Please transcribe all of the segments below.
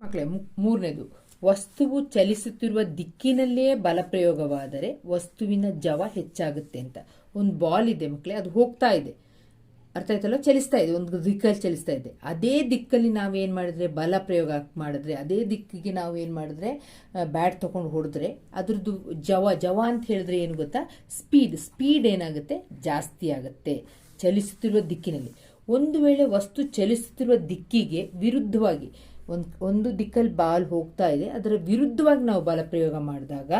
ಮಕ್ಕಳೇ ಮೂರನೇದು, ವಸ್ತುವು ಚಲಿಸುತ್ತಿರುವ ದಿಕ್ಕಿನಲ್ಲೇ ಬಲಪ್ರಯೋಗವಾದರೆ ವಸ್ತುವಿನ ಜವ ಹೆಚ್ಚಾಗುತ್ತೆ ಅಂತ. ಒಂದು ಬಾಲ್ ಇದೆ ಮಕ್ಕಳೇ, ಅದು ಹೋಗ್ತಾ ಇದೆ. ಅರ್ಥ ಆಯ್ತಲ್ಲ ಚಲಿಸ್ತಾ ಇದೆ, ಒಂದು ದಿಕ್ಕಲ್ಲಿ ಚಲಿಸ್ತಾ ಇದೆ. ಅದೇ ದಿಕ್ಕಲ್ಲಿ ನಾವೇನು ಮಾಡಿದ್ರೆ ಬಲ ಪ್ರಯೋಗ ಮಾಡಿದ್ರೆ, ಅದೇ ದಿಕ್ಕಿಗೆ ನಾವು ಏನು ಮಾಡಿದ್ರೆ ಬ್ಯಾಟ್ ತೊಗೊಂಡು ಹೊಡೆದ್ರೆ, ಅದ್ರದ್ದು ಜವ ಜವ ಅಂತ ಹೇಳಿದ್ರೆ ಏನು ಗೊತ್ತಾ? ಸ್ಪೀಡ್ ಸ್ಪೀಡ್ ಏನಾಗುತ್ತೆ? ಜಾಸ್ತಿ ಆಗುತ್ತೆ, ಚಲಿಸುತ್ತಿರುವ ದಿಕ್ಕಿನಲ್ಲಿ. ಒಂದು ವೇಳೆ ವಸ್ತು ಚಲಿಸುತ್ತಿರುವ ದಿಕ್ಕಿಗೆ ವಿರುದ್ಧವಾಗಿ ಒಂದು ಒಂದು ದಿಕ್ಕಲ್ಲಿ ಬಾಲ್ ಹೋಗ್ತಾ ಇದೆ. ಅದರ ವಿರುದ್ಧವಾಗಿ ನಾವು ಬಲ ಪ್ರಯೋಗ ಮಾಡಿದಾಗ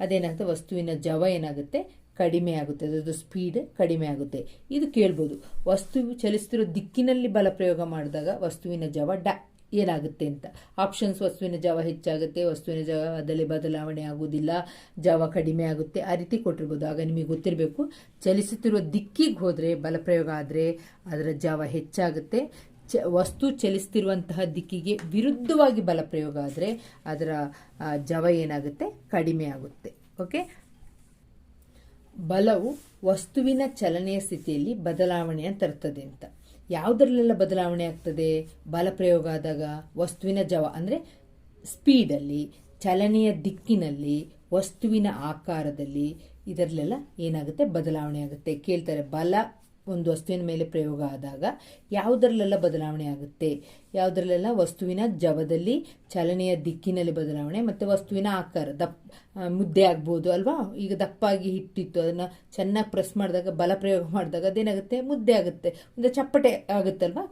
ಅದೇನಾಗುತ್ತೆ? ವಸ್ತುವಿನ ಜವ ಏನಾಗುತ್ತೆ? ಕಡಿಮೆ ಆಗುತ್ತೆ. ಅದರದ್ದು ಸ್ಪೀಡ್ ಕಡಿಮೆ ಆಗುತ್ತೆ. ಇದು ಕೇಳ್ಬೋದು. ವಸ್ತು ಚಲಿಸ್ತಿರೋ ದಿಕ್ಕಿನಲ್ಲಿ ಬಲ ಪ್ರಯೋಗ ಮಾಡಿದಾಗ ವಸ್ತುವಿನ ಜವ ಡ, ಏನಾಗುತ್ತೆ ಅಂತ. ಆಪ್ಷನ್ಸ್ ವಸ್ತುವಿನ ಜವ ಹೆಚ್ಚಾಗುತ್ತೆ. ವಸ್ತುವಿನ ಜವದಲ್ಲಿ ಬದಲಾವಣೆ ಆಗುವುದಿಲ್ಲ. ಜವ ಕಡಿಮೆ ಆಗುತ್ತೆ. ಆ ರೀತಿ ಕೊಟ್ಟಿರ್ಬೋದು. ಆಗ ನಿಮಗೆ ಗೊತ್ತಿರಬೇಕು. ಚಲಿಸುತ್ತಿರುವ ದಿಕ್ಕಿಗೆ ಹೋದರೆ, ಬಲಪ್ರಯೋಗ ಆದರೆ ಅದರ ಜವ ಹೆಚ್ಚಾಗುತ್ತೆ. ಚ, ವಸ್ತು ಚಲಿಸ್ತಿರುವಂತಹ ದಿಕ್ಕಿಗೆ ವಿರುದ್ಧವಾಗಿ ಬಲ ಪ್ರಯೋಗ ಆದರೆ ಅದರ ಜವ ಏನಾಗುತ್ತೆ? ಕಡಿಮೆ ಆಗುತ್ತೆ. ಓಕೆ? ಬಲವು ವಸ್ತುವಿನ ಚಲನೆಯ ಸ್ಥಿತಿಯಲ್ಲಿ ಬದಲಾವಣೆಯನ್ನು ತರ್ತದೆ ಅಂತ. ಯಾವುದರಲ್ಲೆಲ್ಲ ಬದಲಾವಣೆ ಆಗ್ತದೆ? ಬಲ ಪ್ರಯೋಗ ಆದಾಗ ವಸ್ತುವಿನ ಜವ ಅಂದರೆ ಸ್ಪೀಡಲ್ಲಿ, ಚಲನೆಯ ದಿಕ್ಕಿನಲ್ಲಿ, ವಸ್ತುವಿನ ಆಕಾರದಲ್ಲಿ ಇದರಲ್ಲೆಲ್ಲ ಏನಾಗುತ್ತೆ? ಬದಲಾವಣೆ ಆಗುತ್ತೆ. ಕೇಳ್ತಾರೆ, ಬಲ ಒಂದು ವಸ್ತುವಿನ ಮೇಲೆ ಪ್ರಯೋಗ ಆದಾಗ ಯಾವುದರಲ್ಲೆಲ್ಲ ಬದಲಾವಣೆ ಆಗುತ್ತೆ? ಯಾವುದರಲ್ಲೆಲ್ಲ ವಸ್ತುವಿನ ಜವದಲ್ಲಿ ಚಲನೆಯ ದಿಕ್ಕಿನಲ್ಲಿ ಬದಲಾವಣೆ ಮತ್ತು ವಸ್ತುವಿನ ಆಕಾರ, ದಪ್ಪ ಮುದ್ದೆ ಆಗ್ಬೋದು ಅಲ್ವಾ? ಈಗ ದಪ್ಪಾಗಿ ಹಿಟ್ಟಿತ್ತು, ಅದನ್ನು ಚೆನ್ನಾಗಿ ಪ್ರೆಸ್ ಮಾಡಿದಾಗ, ಬಲ ಪ್ರಯೋಗ ಮಾಡಿದಾಗ ಅದೇನಾಗುತ್ತೆ? ಮುದ್ದೆ ಆಗುತ್ತೆ, ಒಂದು ಚಪ್ಪಟೆ ಆಗುತ್ತಲ್ವ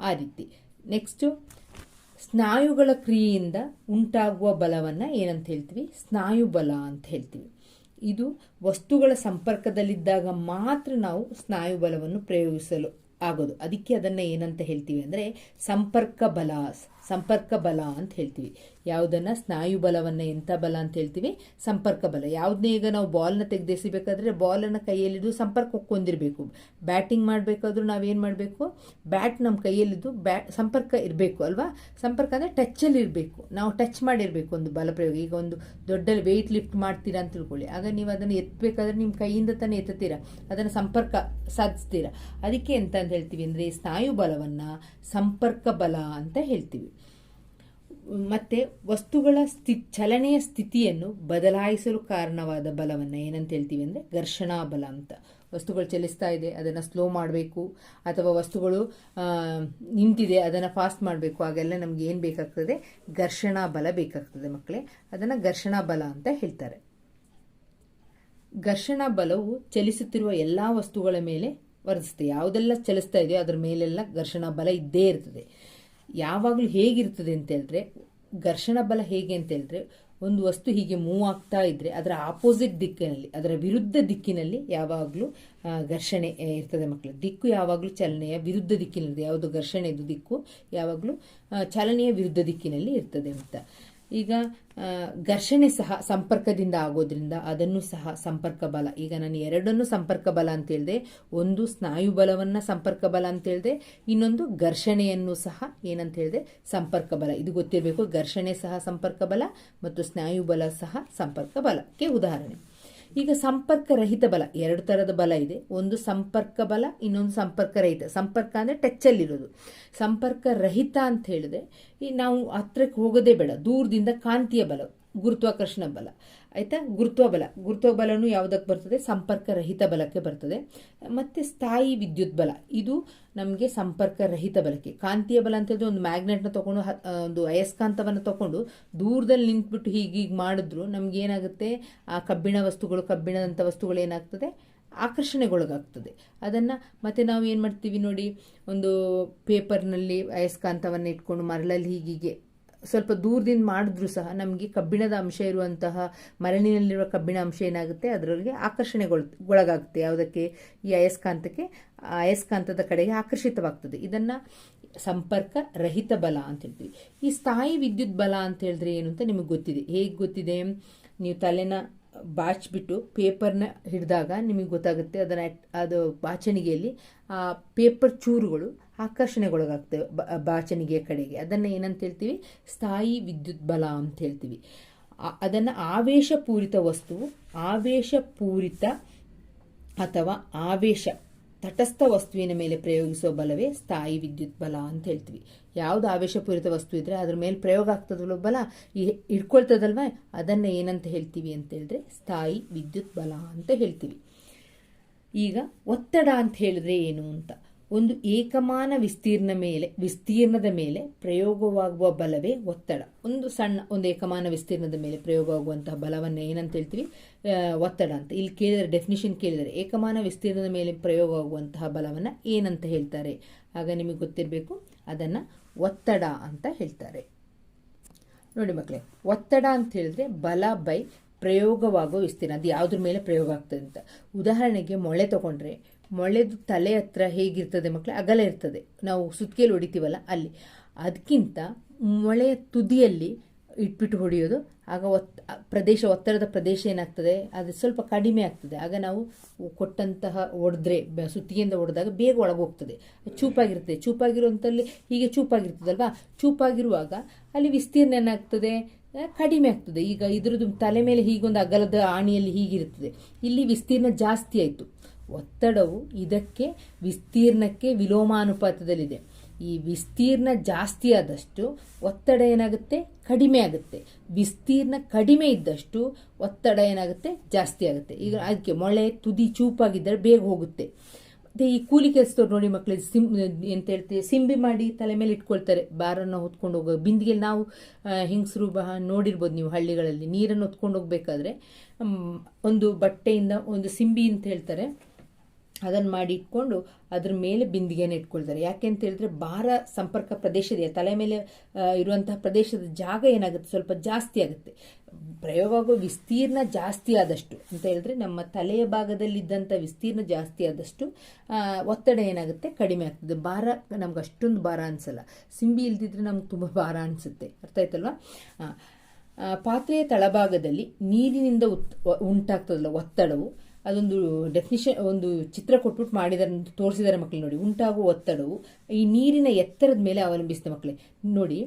ಆ ರೀತಿ. ನೆಕ್ಸ್ಟು ಸ್ನಾಯುಗಳ ಕ್ರಿಯೆಯಿಂದ ಉಂಟಾಗುವ ಬಲವನ್ನು ಏನಂತ ಹೇಳ್ತೀವಿ? ಸ್ನಾಯು ಬಲ ಅಂತ ಹೇಳ್ತೀವಿ. ಇದು ವಸ್ತುಗಳ ಸಂಪರ್ಕದಲ್ಲಿದ್ದಾಗ ಮಾತ್ರ ನಾವು ಸ್ನಾಯು ಬಲವನ್ನು ಪ್ರಯೋಗಿಸಲು ಆಗೋದು. ಅದಕ್ಕೆ ಅದನ್ನು ಏನಂತ ಹೇಳ್ತೀವಿ ಅಂದರೆ ಸಂಪರ್ಕ ಬಲ ಸಂಪರ್ಕ ಬಲ ಅಂತ ಹೇಳ್ತೀವಿ. ಯಾವುದನ್ನು? ಸ್ನಾಯು ಬಲವನ್ನು ಎಂಥ ಬಲ ಅಂತ ಹೇಳ್ತೀವಿ? ಸಂಪರ್ಕ ಬಲ. ಯಾವುದನ್ನೇ ಈಗ ನಾವು ಬಾಲ್ನ ತೆಗೆದೆಸಿಬೇಕಾದ್ರೆ ಬಾಲನ್ನು ಕೈಯಲ್ಲಿದ್ದು ಸಂಪರ್ಕ ಹೊಂದಿರಬೇಕು ಬ್ಯಾಟಿಂಗ್ ಮಾಡಬೇಕಾದ್ರೂ ನಾವೇನು ಮಾಡಬೇಕು? ಬ್ಯಾಟ್ ನಮ್ಮ ಕೈಯಲ್ಲಿದ್ದು ಬ್ಯಾ ಸಂಪರ್ಕ ಇರಬೇಕು ಅಲ್ವಾ? ಸಂಪರ್ಕ ಅಂದರೆ ಟಚ್ಚಲ್ಲಿ ಇರಬೇಕು. ನಾವು ಟಚ್ ಮಾಡಿರಬೇಕು ಒಂದು ಬಲ ಪ್ರಯೋಗ. ಈಗ ಒಂದು ದೊಡ್ಡ ವೆಯ್ಟ್ ಲಿಫ್ಟ್ ಮಾಡ್ತೀರಾ ಅಂತ ತಿಳ್ಕೊಳ್ಳಿ. ಆಗ ನೀವು ಅದನ್ನು ಎತ್ತಬೇಕಾದ್ರೆ ನಿಮ್ಮ ಕೈಯಿಂದ ತಾನೇ ಎತ್ತತ್ತೀರಾ? ಅದನ್ನು ಸಂಪರ್ಕ ಸಾಧಿಸ್ತೀರಾ? ಅದಕ್ಕೆ ಎಂತ ಅಂತ ಹೇಳ್ತೀವಿ ಅಂದರೆ ಸ್ನಾಯು ಬಲವನ್ನು ಸಂಪರ್ಕ ಬಲ ಅಂತ ಹೇಳ್ತೀವಿ. ಮತ್ತೆ ವಸ್ತುಗಳ ಸ್ಥಿ, ಚಲನೆಯ ಸ್ಥಿತಿಯನ್ನು ಬದಲಾಯಿಸಲು ಕಾರಣವಾದ ಬಲವನ್ನು ಏನಂತ ಹೇಳ್ತೀವಿ ಅಂದರೆ ಘರ್ಷಣಾ ಬಲ ಅಂತ. ವಸ್ತುಗಳು ಚಲಿಸ್ತಾ ಇದೆ, ಅದನ್ನು ಸ್ಲೋ ಮಾಡಬೇಕು, ಅಥವಾ ವಸ್ತುಗಳು ನಿಂತಿದೆ, ಅದನ್ನು ಫಾಸ್ಟ್ ಮಾಡಬೇಕು ಹಾಗೆಲ್ಲ ನಮ್ಗೆ ಏನು ಬೇಕಾಗ್ತದೆ? ಘರ್ಷಣಾ ಬಲ ಬೇಕಾಗ್ತದೆ ಮಕ್ಕಳೇ ಅದನ್ನು ಘರ್ಷಣಾ ಬಲ ಅಂತ ಹೇಳ್ತಾರೆ. ಘರ್ಷಣಾ ಬಲವು ಚಲಿಸುತ್ತಿರುವ ಎಲ್ಲ ವಸ್ತುಗಳ ಮೇಲೆ ವರ್ಧಿಸುತ್ತೆ. ಯಾವುದೆಲ್ಲ ಚಲಿಸ್ತಾ ಇದೆಯೋ ಅದರ ಮೇಲೆಲ್ಲ ಘರ್ಷಣಾ ಬಲ ಇದ್ದೇ ಇರ್ತದೆ. ಯಾವಾಗಲೂ ಹೇಗಿರ್ತದೆ ಅಂತ ಹೇಳಿದ್ರೆ, ಘರ್ಷಣ ಬಲ ಹೇಗೆ ಅಂತ ಹೇಳಿದ್ರೆ, ಒಂದು ವಸ್ತು ಹೀಗೆ ಮೂವ್ ಆಗ್ತಾ ಇದ್ರೆ ಅದರ ಆಪೋಸಿಟ್ ದಿಕ್ಕಿನಲ್ಲಿ, ಅದರ ವಿರುದ್ಧ ದಿಕ್ಕಿನಲ್ಲಿ ಯಾವಾಗಲೂ ಘರ್ಷಣೆ ಇರ್ತದೆ ಮಕ್ಕಳು ದಿಕ್ಕು ಯಾವಾಗಲೂ ಚಲನೆಯ ವಿರುದ್ಧ ದಿಕ್ಕಿನಲ್ಲಿ ಯಾವುದು ಘರ್ಷಣೆದು ದಿಕ್ಕು ಯಾವಾಗಲೂ ಚಲನೆಯ ವಿರುದ್ಧ ದಿಕ್ಕಿನಲ್ಲಿ ಇರ್ತದೆ ಅಂತ. ಈಗ ಘರ್ಷಣೆ ಸಹ ಸಂಪರ್ಕದಿಂದ ಆಗೋದ್ರಿಂದ ಅದನ್ನು ಸಹ ಸಂಪರ್ಕ ಬಲ ಈಗ ನಾನು ಎರಡನ್ನು ಸಂಪರ್ಕ ಬಲ ಅಂತ ಹೇಳಿದೆ ಒಂದು ಸ್ನಾಯು ಬಲವನ್ನು ಸಂಪರ್ಕ ಬಲ ಅಂತ ಹೇಳಿದೆ ಇನ್ನೊಂದು ಘರ್ಷಣೆಯನ್ನು ಸಹ ಏನಂತ ಹೇಳಿದೆ ಸಂಪರ್ಕ ಬಲ ಇದು ಗೊತ್ತಿರಬೇಕು, ಘರ್ಷಣೆ ಸಹ ಸಂಪರ್ಕ ಬಲ ಮತ್ತು ಸ್ನಾಯು ಬಲ ಸಹ ಸಂಪರ್ಕ ಬಲಕ್ಕೆ ಉದಾಹರಣೆ. ಈಗ ಸಂಪರ್ಕ ರಹಿತ ಬಲ, ಎರಡು ಥರದ ಬಲ ಇದೆ. ಒಂದು ಸಂಪರ್ಕ ಬಲ, ಇನ್ನೊಂದು ಸಂಪರ್ಕ ರಹಿತ. ಸಂಪರ್ಕ ಅಂದರೆ ಟಚ್ಚಲ್ಲಿರೋದು ಸಂಪರ್ಕ ರಹಿತ ಅಂತ ಹೇಳಿದ್ರೆ ಈ ನಾವು ಹತ್ರಕ್ಕೆ ಹೋಗೋದೇ ಬೇಡ. ದೂರದಿಂದ ಕಾಂತೀಯ ಬಲ. ಗುರುತ್ವಾಕರ್ಷಣ ಬಲ. ಆಯಿತಾ? ಗುರುತ್ವ ಬಲ. ಗುರುತ್ವ ಬಲನು ಯಾವುದಕ್ಕೆ ಬರ್ತದೆ? ಸಂಪರ್ಕ ರಹಿತ ಬಲಕ್ಕೆ ಬರ್ತದೆ. ಮತ್ತು ಸ್ಥಾಯಿ ವಿದ್ಯುತ್ ಬಲ. ಇದು ನಮಗೆ ಸಂಪರ್ಕ ರಹಿತ ಬಲಕ್ಕೆ. ಕಾಂತೀಯ ಬಲ ಅಂತ ಹೇಳಿದ್ರೆ ಒಂದು ಮ್ಯಾಗ್ನೆಟ್ನ ತೊಗೊಂಡು ಒಂದು ಅಯಸ್ಕಾಂತವನ್ನು ತಗೊಂಡು ದೂರದಲ್ಲಿ ನಿಂತ್ಬಿಟ್ಟು ಹೀಗೆ ಮಾಡಿದ್ರು ನಮ್ಗೆ ಏನಾಗುತ್ತೆ? ಆ ಕಬ್ಬಿಣ ವಸ್ತುಗಳು, ಕಬ್ಬಿಣದಂಥ ವಸ್ತುಗಳು ಏನಾಗ್ತದೆ? ಆಕರ್ಷಣೆಗೊಳಗಾಗ್ತದೆ. ಅದನ್ನು ಮತ್ತೆ ನಾವು ಏನು ಮಾಡ್ತೀವಿ ನೋಡಿ? ಒಂದು ಪೇಪರ್ನಲ್ಲಿ ಅಯಸ್ಕಾಂತವನ್ನು ಇಟ್ಕೊಂಡು ಮರಳಲ್ಲಿ ಹೀಗೀಗೆ ಸ್ವಲ್ಪ ದೂರದಿಂದ ಮಾಡಿದ್ರು ಸಹ ನಮಗೆ ಕಬ್ಬಿಣದ ಅಂಶ ಇರುವಂತಹ ಮರಳಿನಲ್ಲಿರುವ ಕಬ್ಬಿಣ ಅಂಶ ಏನಾಗುತ್ತೆ? ಅದರೊಳಗೆ ಆಕರ್ಷಣೆಗೊಳ ಒಳಗಾಗುತ್ತೆ ಯಾವುದಕ್ಕೆ? ಈ ಅಯಸ್ಕಾಂತಕ್ಕೆ ಅಯಸ್ಕಾಂತದ ಕಡೆಗೆ ಆಕರ್ಷಿತವಾಗ್ತದೆ. ಇದನ್ನು ಸಂಪರ್ಕ ರಹಿತ ಬಲ ಅಂತ ಹೇಳ್ತೀವಿ. ಈ ಸ್ಥಾಯಿ ವಿದ್ಯುತ್ ಬಲ ಅಂತ ಹೇಳಿದ್ರೆ ಏನು ಅಂತ ನಿಮಗೆ ಗೊತ್ತಿದೆ. ಹೇಗೆ ಗೊತ್ತಿದೆ? ನೀವು ತಲೆನ ಬಾಚ್ಬಿಟ್ಟು ಪೇಪರ್ನ ಹಿಡಿದಾಗ ನಿಮಗೆ ಗೊತ್ತಾಗುತ್ತೆ ಅದನ್ನು ಅದು ಬಾಚಣಿಗೆಯಲ್ಲಿ, ಆ ಪೇಪರ್ ಚೂರುಗಳು ಆಕರ್ಷಣೆಗೊಳಗಾಗ್ತವೆ ಬಾಚಣಿಗೆಯ ಕಡೆಗೆ. ಅದನ್ನು ಏನಂತ ಹೇಳ್ತೀವಿ? ಸ್ಥಾಯಿ ವಿದ್ಯುತ್ ಬಲ ಅಂತ ಹೇಳ್ತೀವಿ. ಅದನ್ನು ಆವೇಶಪೂರಿತ ವಸ್ತುವು ಆವೇಶಪೂರಿತ ಅಥವಾ ಆವೇಶ ತಟಸ್ಥ ವಸ್ತುವಿನ ಮೇಲೆ ಪ್ರಯೋಗಿಸುವ ಬಲವೇ ಸ್ಥಾಯಿ ವಿದ್ಯುತ್ ಬಲ ಅಂತ ಹೇಳ್ತೀವಿ. ಯಾವುದು ಆವೇಶಪೂರಿತ ವಸ್ತು ಇದ್ರೆ ಅದ್ರ ಮೇಲೆ ಪ್ರಯೋಗ ಆಗ್ತದಲ್ಲೋ ಬಲ ಅದನ್ನು ಅದನ್ನ ಏನಂತ ಹೇಳ್ತೀವಿ ಅಂತ ಹೇಳಿದ್ರೆ ಸ್ಥಾಯಿ ವಿದ್ಯುತ್ ಬಲ ಅಂತ ಹೇಳ್ತೀವಿ. ಈಗ ಒತ್ತಡ ಅಂತ ಹೇಳಿದ್ರೆ ಏನು ಅಂತ? ಒಂದು ಏಕಮಾನ ವಿಸ್ತೀರ್ಣ ಮೇಲೆ, ವಿಸ್ತೀರ್ಣದ ಮೇಲೆ ಪ್ರಯೋಗವಾಗುವ ಬಲವೇ ಒತ್ತಡ. ಒಂದು ಸಣ್ಣ, ಒಂದು ಏಕಮಾನ ವಿಸ್ತೀರ್ಣದ ಮೇಲೆ ಪ್ರಯೋಗವಾಗುವಂತಹ ಬಲವನ್ನು ಏನಂತ ಹೇಳ್ತೀವಿ? ಒತ್ತಡ ಅಂತ. ಇಲ್ಲಿ ಕೇಳಿದರೆ ಡೆಫಿನಿಷನ್ ಕೇಳಿದರೆ ಏಕಮಾನ ವಿಸ್ತೀರ್ಣದ ಮೇಲೆ ಪ್ರಯೋಗವಾಗುವಂತಹ ಬಲವನ್ನು ಏನಂತ ಹೇಳ್ತಾರೆ? ಆಗ ನಿಮಗೆ ಗೊತ್ತಿರಬೇಕು, ಅದನ್ನು ಒತ್ತಡ ಅಂತ ಹೇಳ್ತಾರೆ. ನೋಡಿ ಮಕ್ಕಳೇ, ಒತ್ತಡ ಅಂತ ಹೇಳಿದ್ರೆ ಬಲ ಬೈ ಪ್ರಯೋಗವಾಗುವ ವಿಸ್ತೀರ್ಣ. ಅದು ಯಾವುದ್ರ ಮೇಲೆ ಪ್ರಯೋಗ ಆಗ್ತದೆ ಅಂತ. ಉದಾಹರಣೆಗೆ ಮೊಳೆ ತಗೊಂಡ್ರೆ ಮೊಳೆದು ತಲೆ ಹತ್ರ ಹೇಗಿರ್ತದೆ ಮಕ್ಕಳೇ ಅಗಲ ಇರ್ತದೆ. ನಾವು ಸುತ್ತಿಗೆಲಿ ಹೊಡಿತೀವಲ್ಲ ಅಲ್ಲಿ. ಅದಕ್ಕಿಂತ ಮೊಳೆಯ ತುದಿಯಲ್ಲಿ ಇಟ್ಬಿಟ್ಟು ಹೊಡೆಯೋದು. ಆಗ ಒತ್, ಪ್ರದೇಶ, ಒತ್ತಡದ ಪ್ರದೇಶ ಏನಾಗ್ತದೆ? ಅದು ಸ್ವಲ್ಪ ಕಡಿಮೆ ಆಗ್ತದೆ. ಆಗ ನಾವು ಕೊಟ್ಟಂತಹ ಹೊಡೆದ್ರೆ ಸುತ್ತಿಗೆಯಿಂದ ಹೊಡೆದಾಗ ಬೇಗ ಒಳಗೋಗ್ತದೆ. ಚೂಪಾಗಿರ್ತದೆ. ಚೂಪಾಗಿರುವಂಥಲ್ಲಿ ಹೀಗೆ ಚೂಪಾಗಿರ್ತದಲ್ವಾ? ಚೂಪಾಗಿರುವಾಗ ಅಲ್ಲಿ ವಿಸ್ತೀರ್ಣ ಏನಾಗ್ತದೆ? ಕಡಿಮೆ ಆಗ್ತದೆ. ಈಗ ಇದ್ರದ್ದು ತಲೆ ಮೇಲೆ ಹೀಗೊಂದು ಅಗಲದ ಆಣಿಯಲ್ಲಿ ಹೀಗಿರ್ತದೆ. ಇಲ್ಲಿ ವಿಸ್ತೀರ್ಣ ಜಾಸ್ತಿ ಆಯಿತು. ಒತ್ತಡವು ಇದಕ್ಕೆ ವಿಸ್ತೀರ್ಣಕ್ಕೆ ವಿಲೋಮಾನುಪಾತದಲ್ಲಿದೆ. ಈ ವಿಸ್ತೀರ್ಣ ಜಾಸ್ತಿ ಆದಷ್ಟು ಒತ್ತಡ ಏನಾಗುತ್ತೆ? ಕಡಿಮೆ ಆಗುತ್ತೆ. ವಿಸ್ತೀರ್ಣ ಕಡಿಮೆ ಇದ್ದಷ್ಟು ಒತ್ತಡ ಏನಾಗುತ್ತೆ? ಜಾಸ್ತಿ ಆಗುತ್ತೆ. ಈಗ ಅದಕ್ಕೆ ಮೊಳೆ, ತುದಿ, ಚೂಪಾಗಿದ್ದರೆ ಬೇಗ ಹೋಗುತ್ತೆ. ಮತ್ತೆ ಈ ಕೂಲಿ ಕೆಲಸದವ್ರು ನೋಡಿ ಮಕ್ಕಳಿಗೆ ಸಿಂ ಎಂತ ಹೇಳ್ತೀವಿ ಸಿಂಬಿ ಮಾಡಿ ತಲೆ ಮೇಲೆ ಇಟ್ಕೊಳ್ತಾರೆ. ಬಾರನ್ನು ಹೊತ್ಕೊಂಡು ಹೋಗೋ ಬಿಂದಿಗೆ ನಾವು ಹಿಂಗಸರು ಬಹ ನೋಡಿರ್ಬೋದು ನೀವು ಹಳ್ಳಿಗಳಲ್ಲಿ. ನೀರನ್ನು ಹೊತ್ಕೊಂಡು ಹೋಗ್ಬೇಕಾದ್ರೆ ಒಂದು ಬಟ್ಟೆಯಿಂದ ಒಂದು ಸಿಂಬಿ ಅಂತ ಹೇಳ್ತಾರೆ. ಅದನ್ನು ಮಾಡಿ ಇಟ್ಕೊಂಡು ಅದ್ರ ಮೇಲೆ ಬಿಂದಿಗೆಯನ್ನು ಇಟ್ಕೊಳ್ತಾರೆ. ಯಾಕೆ ಅಂತ ಹೇಳಿದ್ರೆ ಭಾರ ಸಂಪರ್ಕ ಪ್ರದೇಶದ ತಲೆ ಮೇಲೆ ಇರುವಂತಹ ಪ್ರದೇಶದ ಜಾಗ ಏನಾಗುತ್ತೆ? ಸ್ವಲ್ಪ ಜಾಸ್ತಿ ಆಗುತ್ತೆ. ಪ್ರಯೋಗ ವಿಸ್ತೀರ್ಣ ಜಾಸ್ತಿ ಆದಷ್ಟು ಅಂತ ಹೇಳಿದ್ರೆ ನಮ್ಮ ತಲೆಯ ಭಾಗದಲ್ಲಿದ್ದಂಥ ವಿಸ್ತೀರ್ಣ ಜಾಸ್ತಿ ಆದಷ್ಟು ಒತ್ತಡ ಏನಾಗುತ್ತೆ? ಕಡಿಮೆ ಆಗ್ತದೆ. ಭಾರ ನಮ್ಗೆ ಅಷ್ಟೊಂದು ಭಾರ ಅನ್ಸಲ್ಲ. ಸಿಂಬಿ ಇಲ್ದಿದ್ರೆ ನಮ್ಗೆ ತುಂಬ ಭಾರ ಅನಿಸುತ್ತೆ. ಅರ್ಥ ಆಯ್ತಲ್ವಾ? ಪಾತ್ರೆಯ ತಳಭಾಗದಲ್ಲಿ ನೀರಿನಿಂದ ಉತ್, ಉಂಟಾಗ್ತದಲ್ಲ ಒತ್ತಡವು ಅದೊಂದು ಡೆಫಿನಿಷನ್ ಒಂದು ಚಿತ್ರ ಕೊಟ್ಬಿಟ್ಟು ಮಾಡಿದಾರೆ ತೋರಿಸಿದ್ದಾರೆ ಮಕ್ಕಳು ನೋಡಿ. ಉಂಟಾಗುವ ಒತ್ತಡವು ಈ ನೀರಿನ ಎತ್ತರದ ಮೇಲೆ ಅವಲಂಬಿಸಿದ ಮಕ್ಕಳೇ ನೋಡಿ,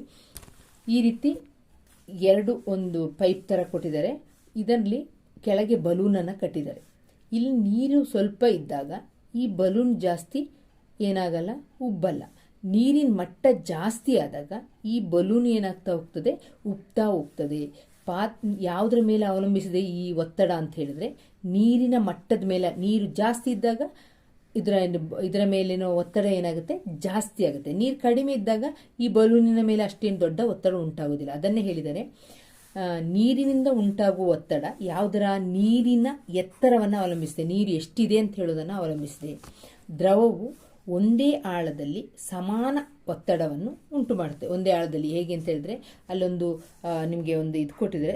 ಈ ರೀತಿ ಎರಡು ಒಂದು ಪೈಪ್ ಥರ ಕೊಟ್ಟಿದ್ದಾರೆ. ಇದರಲ್ಲಿ ಕೆಳಗೆ ಬಲೂನನ್ನು ಕಟ್ಟಿದ್ದಾರೆ. ಇಲ್ಲಿ ನೀರು ಸ್ವಲ್ಪ ಇದ್ದಾಗ ಈ ಬಲೂನ್ ಜಾಸ್ತಿ ಏನಾಗಲ್ಲ, ಉಬ್ಬಲ್ಲ. ನೀರಿನ ಮಟ್ಟ ಜಾಸ್ತಿ ಆದಾಗ ಈ ಬಲೂನ್ ಏನಾಗ್ತಾ ಹೋಗ್ತದೆ? ಉಬ್ತಾ ಹೋಗ್ತದೆ. ಪಾತ್ ಯಾವುದ್ರ ಮೇಲೆ ಅವಲಂಬಿಸಿದೆ ಈ ಒತ್ತಡ ಅಂತ ಹೇಳಿದ್ರೆ ನೀರಿನ ಮಟ್ಟದ ಮೇಲೆ, ನೀರು ಜಾಸ್ತಿ ಇದ್ದಾಗ ಇದರ ಇದರ ಮೇಲಿನ ಒತ್ತಡ ಏನಾಗುತ್ತೆ? ಜಾಸ್ತಿ ಆಗುತ್ತೆ. ನೀರು ಕಡಿಮೆ ಇದ್ದಾಗ ಈ ಬಲೂನಿನ ಮೇಲೆ ಅಷ್ಟೇನು ದೊಡ್ಡ ಒತ್ತಡ ಉಂಟಾಗೋದಿಲ್ಲ ಅದನ್ನೇ ಹೇಳಿದರೆ ನೀರಿನಿಂದ ಉಂಟಾಗುವ ಒತ್ತಡ ಯಾವುದರ ನೀರಿನ ಎತ್ತರವನ್ನು ಅವಲಂಬಿಸಿದೆ. ನೀರು ಎಷ್ಟಿದೆ ಅಂತ ಹೇಳೋದನ್ನು ಅವಲಂಬಿಸಿದೆ. ದ್ರವವು ಒಂದೇ ಆಳದಲ್ಲಿ ಸಮಾನ ಒತ್ತಡವನ್ನು ಉಂಟು ಮಾಡುತ್ತೆ ಒಂದೇ ಆಳದಲ್ಲಿ ಹೇಗೆ ಅಂತ ಹೇಳಿದ್ರೆ, ಅಲ್ಲೊಂದು ನಿಮಗೆ ಒಂದು ಇದು ಕೊಟ್ಟಿದ್ರೆ,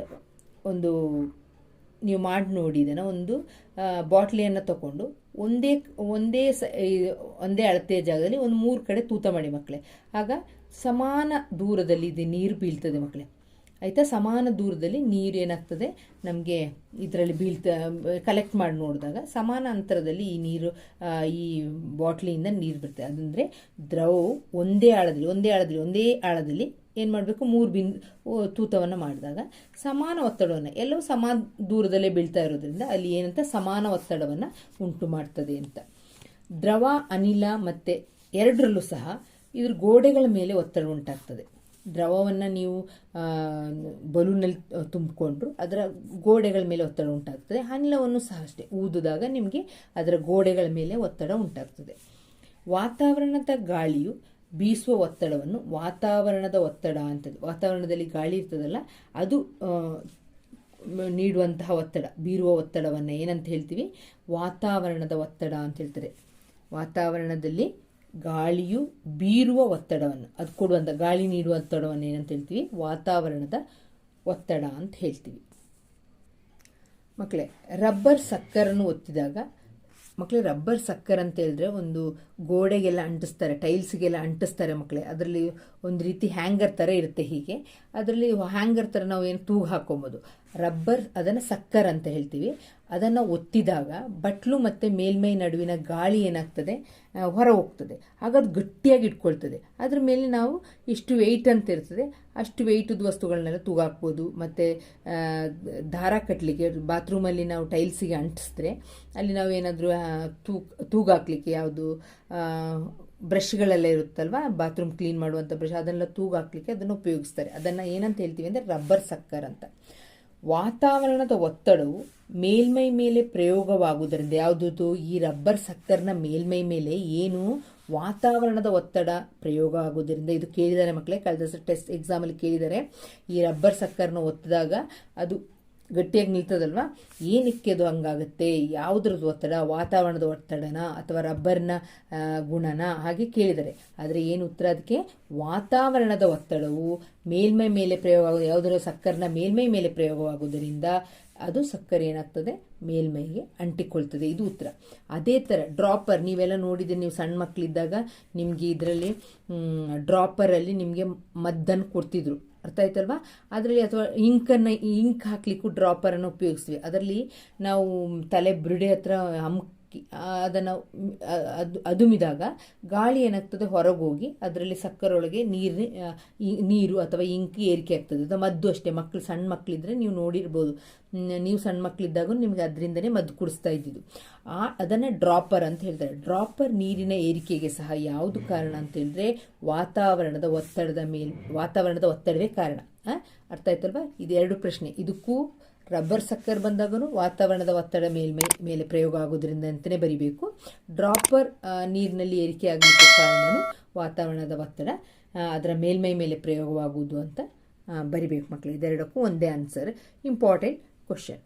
ಒಂದು ನೀವು ಮಾಡಿ ನೋಡಿ ಇದನ್ನು, ಒಂದು ಬಾಟ್ಲಿಯನ್ನು ತಗೊಂಡು ಒಂದೇ ಒಂದೇ ಸ ಒಂದೇ ಅಳತೆಯ ಜಾಗದಲ್ಲಿ ಒಂದು ಮೂರು ಕಡೆ ತೂತ ಮಾಡಿ ಮಕ್ಕಳೇ. ಆಗ ಸಮಾನ ದೂರದಲ್ಲಿ ಇದು ನೀರು ಬೀಳ್ತದೆ ಮಕ್ಕಳೇ. ಆಯಿತಾ? ಸಮಾನ ದೂರದಲ್ಲಿ ನೀರು ಏನಾಗ್ತದೆ? ನಮಗೆ ಇದರಲ್ಲಿ ಬೀಳ್ತಾ ಕಲೆಕ್ಟ್ ಮಾಡಿ ನೋಡಿದಾಗ ಸಮಾನ ಅಂತರದಲ್ಲಿ ಈ ನೀರು ಈ ಬಾಟ್ಲಿಯಿಂದ ನೀರು ಬಿಡ್ತದೆ ಅದಂದರೆ ದ್ರವವು ಒಂದೇ ಆಳದಲ್ಲಿ ಒಂದೇ ಆಳದಲ್ಲಿ ಒಂದೇ ಆಳದಲ್ಲಿ ಏನು ಮಾಡಬೇಕು? ಮೂರು ಬಿಂದು ತೂತವನ್ನು ಮಾಡಿದಾಗ ಸಮಾನ ಒತ್ತಡವನ್ನು, ಎಲ್ಲವೂ ಸಮಾನ ದೂರದಲ್ಲೇ ಬೀಳ್ತಾ ಇರೋದ್ರಿಂದ ಅಲ್ಲಿ ಏನಂತ ಸಮಾನ ಒತ್ತಡವನ್ನು ಉಂಟು ಮಾಡ್ತದೆ ಅಂತ. ದ್ರವ, ಅನಿಲ ಮತ್ತು ಎರಡರಲ್ಲೂ ಸಹ ಇದ್ರ ಗೋಡೆಗಳ ಮೇಲೆ ಒತ್ತಡ ಉಂಟಾಗ್ತದೆ. ದ್ರವವನ್ನು ನೀವು ಬಲೂನಲ್ಲಿ ತುಂಬಿಕೊಂಡ್ರು ಅದರ ಗೋಡೆಗಳ ಮೇಲೆ ಒತ್ತಡ ಉಂಟಾಗ್ತದೆ. ಅನಿಲವನ್ನು ಸಹ ಅಷ್ಟೇ. ಊದಿದಾಗ ನಿಮಗೆ ಅದರ ಗೋಡೆಗಳ ಮೇಲೆ ಒತ್ತಡ ಉಂಟಾಗ್ತದೆ. ವಾತಾವರಣದ ಗಾಳಿಯು ಬೀಸುವ ಒತ್ತಡವನ್ನು, ವಾತಾವರಣದ ಒತ್ತಡ ಅಂತದ್ದು. ವಾತಾವರಣದಲ್ಲಿ ಗಾಳಿ ಇರ್ತದಲ್ಲ, ಅದು ನೀಡುವಂತಹ ಒತ್ತಡ, ಬೀರುವ ಒತ್ತಡವನ್ನು ಏನಂತ ಹೇಳ್ತೀವಿ? ವಾತಾವರಣದ ಒತ್ತಡ ಅಂತ ಹೇಳ್ತಾರೆ. ವಾತಾವರಣದಲ್ಲಿ ಗಾಳಿಯು ಬೀರುವ ಒತ್ತಡವನ್ನು, ಅದು ಕೊಡುವಂಥ ಗಾಳಿ ನೀಡುವ ಒತ್ತಡವನ್ನು ಏನಂತ ಹೇಳ್ತೀವಿ? ವಾತಾವರಣದ ಒತ್ತಡ ಅಂತ ಹೇಳ್ತೀವಿ. ಮಕ್ಕಳೇ ರಬ್ಬರ್ ಸಕ್ಕರನ್ನು ಒತ್ತಿದಾಗ ಮಕ್ಕಳೇ ರಬ್ಬರ್ ಸಕ್ಕರ್ ಅಂತ ಹೇಳಿದ್ರೆ ಒಂದು ಗೋಡೆಗೆಲ್ಲ ಅಂಟಿಸ್ತಾರೆ, ಟೈಲ್ಸ್ಗೆಲ್ಲ ಅಂಟಿಸ್ತಾರೆ ಮಕ್ಕಳೇ ಅದರಲ್ಲಿ ಒಂದು ರೀತಿ ಹ್ಯಾಂಗರ್ ಥರ ಇರುತ್ತೆ ಹೀಗೆ. ಅದರಲ್ಲಿ ಹ್ಯಾಂಗರ್ ಥರ ನಾವು ಏನು ತೂಗು ಹಾಕೊಬೋದು. ರಬ್ಬರ್ ಅದನ್ನು ಸಕ್ಕರ್ ಅಂತ ಹೇಳ್ತೀವಿ. ಅದನ್ನು ಒತ್ತಿದಾಗ ಬಟ್ಲು ಮತ್ತು ಮೇಲ್ಮೈ ನಡುವಿನ ಗಾಳಿ ಏನಾಗ್ತದೆ? ಹೊರ ಹೋಗ್ತದೆ ಆಗ ಅದು ಗಟ್ಟಿಯಾಗಿ ಇಟ್ಕೊಳ್ತದೆ. ಅದ್ರ ಮೇಲೆ ನಾವು ಇಷ್ಟು ವೆಯ್ಟ್ ಅಂತ ಇರ್ತದೆ. ಅಷ್ಟು ವೆಯ್ಟದ ವಸ್ತುಗಳನ್ನೆಲ್ಲ ತೂಗಾಕ್ಬೋದು. ಮತ್ತು ದಾರ ಕಟ್ಟಲಿಕ್ಕೆ ಬಾತ್ರೂಮಲ್ಲಿ ನಾವು ಟೈಲ್ಸಿಗೆ ಅಂಟಿಸಿದ್ರೆ ಅಲ್ಲಿ ನಾವು ಏನಾದರೂ ತೂಗ್ ತೂಗಾಕ್ಲಿಕ್ಕೆ ಯಾವುದು ಬ್ರಷ್ಗಳೆಲ್ಲ ಇರುತ್ತಲ್ವ? ಬಾತ್ರೂಮ್ ಕ್ಲೀನ್ ಮಾಡುವಂಥ ಬ್ರಷ್ ಅದನ್ನೆಲ್ಲ ತೂಗಾಕ್ಲಿಕ್ಕೆ ಅದನ್ನು ಉಪಯೋಗಿಸ್ತಾರೆ. ಅದನ್ನು ಏನಂತ ಹೇಳ್ತೀವಿ ಅಂದರೆ ರಬ್ಬರ್ ಸಕ್ಕರ್ ಅಂತ. ವಾತಾವರಣದ ಒತ್ತಡವು ಮೇಲ್ಮೈ ಮೇಲೆ ಪ್ರಯೋಗವಾಗುವುದರಿಂದ ಯಾವುದದು? ಈ ರಬ್ಬರ್ ಸಕ್ಕರ್ನ ಮೇಲ್ಮೈ ಮೇಲೆ ಏನು ವಾತಾವರಣದ ಒತ್ತಡ ಪ್ರಯೋಗ ಆಗುವುದರಿಂದ? ಇದು ಕೇಳಿದ್ದಾರೆ ಮಕ್ಕಳೇ, ಕಳೆದ ಟೆಸ್ಟ್ ಎಕ್ಸಾಮಲ್ಲಿ ಕೇಳಿದ್ದಾರೆ. ಈ ರಬ್ಬರ್ ಸಕ್ಕರ್ನ ಒತ್ತಿದಾಗ ಅದು ಗಟ್ಟಿಯಾಗಿ ನಿಲ್ತದಲ್ವ? ಏನಕ್ಕೆ ಅದು ಹಂಗಾಗುತ್ತೆ? ಯಾವುದ್ರದ್ದು ಒತ್ತಡ? ವಾತಾವರಣದ ಒತ್ತಡನ ಅಥವಾ ರಬ್ಬರ್ನ ಗುಣನ ಹಾಗೆ ಕೇಳಿದರೆ ಆದರೆ ಏನು ಉತ್ತರ ಅದಕ್ಕೆ? ವಾತಾವರಣದ ಒತ್ತಡವು ಮೇಲ್ಮೈ ಮೇಲೆ ಪ್ರಯೋಗ ಯಾವುದರ ಸಕ್ಕರೆನ ಮೇಲ್ಮೈ ಮೇಲೆ ಪ್ರಯೋಗವಾಗುವುದರಿಂದ ಅದು ಸಕ್ಕರೆ ಏನಾಗ್ತದೆ? ಮೇಲ್ಮೈಗೆ ಅಂಟಿಕೊಳ್ತದೆ. ಇದು ಉತ್ತರ. ಅದೇ ಥರ ಡ್ರಾಪರ್, ನೀವೆಲ್ಲ ನೋಡಿದ್ರೆ ನೀವು ಸಣ್ಣ ಮಕ್ಕಳಿದ್ದಾಗ ನಿಮಗೆ ಇದರಲ್ಲಿ ಡ್ರಾಪರಲ್ಲಿ ನಿಮಗೆ ಮದ್ದನ್ನು ಕೊಡ್ತಿದ್ರು. ಅರ್ಥ ಆಯ್ತಲ್ವಾ? ಅದರಲ್ಲಿ ಅಥವಾ ಇಂಕನ್ನು ಇಂಕ್ ಹಾಕ್ಲಿಕ್ಕೂ ಡ್ರಾಪರನ್ನು ಉಪಯೋಗಿಸ್ತೀವಿ. ಅದರಲ್ಲಿ ನಾವು ತಲೆ ಬುರುಡೆ ಹತ್ರ ಹಮ್ಕಿ ಅದನ್ನು ಅದು, ಅದುಮಿದಾಗ ಗಾಳಿ ಏನಾಗ್ತದೆ? ಹೊರಗೋಗಿ ಅದರಲ್ಲಿ ಸಕ್ಕರೊಳಗೆ ನೀರು ನೀರು ಅಥವಾ ಇಂಕಿ ಏರಿಕೆ ಆಗ್ತದೆ. ಅದು ಮದ್ದು ಅಷ್ಟೇ. ಮಕ್ಕಳು ಸಣ್ಣ ಮಕ್ಕಳಿದ್ರೆ ನೀವು ನೋಡಿರ್ಬೋದು. ನೀವು ಸಣ್ಣ ಮಕ್ಕಳಿದ್ದಾಗ ನಿಮಗೆ ಅದರಿಂದನೇ ಮದ್ದು ಕುಡಿಸ್ತಾ ಇದ್ದಿದ್ದು. ಆ, ಅದನ್ನು ಡ್ರಾಪರ್ ಅಂತ ಹೇಳ್ತಾರೆ. ಡ್ರಾಪರ್ ನೀರಿನ ಏರಿಕೆಗೆ ಸಹ ಯಾವುದು ಕಾರಣ ಅಂತ ಹೇಳಿದ್ರೆ ವಾತಾವರಣದ ಒತ್ತಡದ ಮೇಲೆ, ವಾತಾವರಣದ ಒತ್ತಡವೇ ಕಾರಣ. ಅರ್ಥ ಆಯ್ತಲ್ವಾ? ಇದು ಎರಡು ಪ್ರಶ್ನೆ ಇದಕ್ಕೂ ರಬ್ಬರ್ ಸಕ್ಕರ್ ಬಂದಾಗೂ ವಾತಾವರಣದ ಒತ್ತಡ ಮೇಲ್ಮೈ ಮೇಲೆ ಪ್ರಯೋಗ ಆಗೋದ್ರಿಂದ ಅಂತಲೇ ಬರಿಬೇಕು. ಡ್ರಾಪರ್ ನೀರಿನಲ್ಲಿ ಏರಿಕೆ ಆಗಲಿಕ್ಕೆ ಕಾರಣನು ವಾತಾವರಣದ ಒತ್ತಡ ಅದರ ಮೇಲ್ಮೈ ಮೇಲೆ ಪ್ರಯೋಗವಾಗುವುದು ಅಂತ ಬರಿಬೇಕು ಮಕ್ಕಳು ಇದೆರಡಕ್ಕೂ ಒಂದೇ ಆನ್ಸರ್ ಇಂಪಾರ್ಟೆಂಟ್ ಕ್ವಶನ್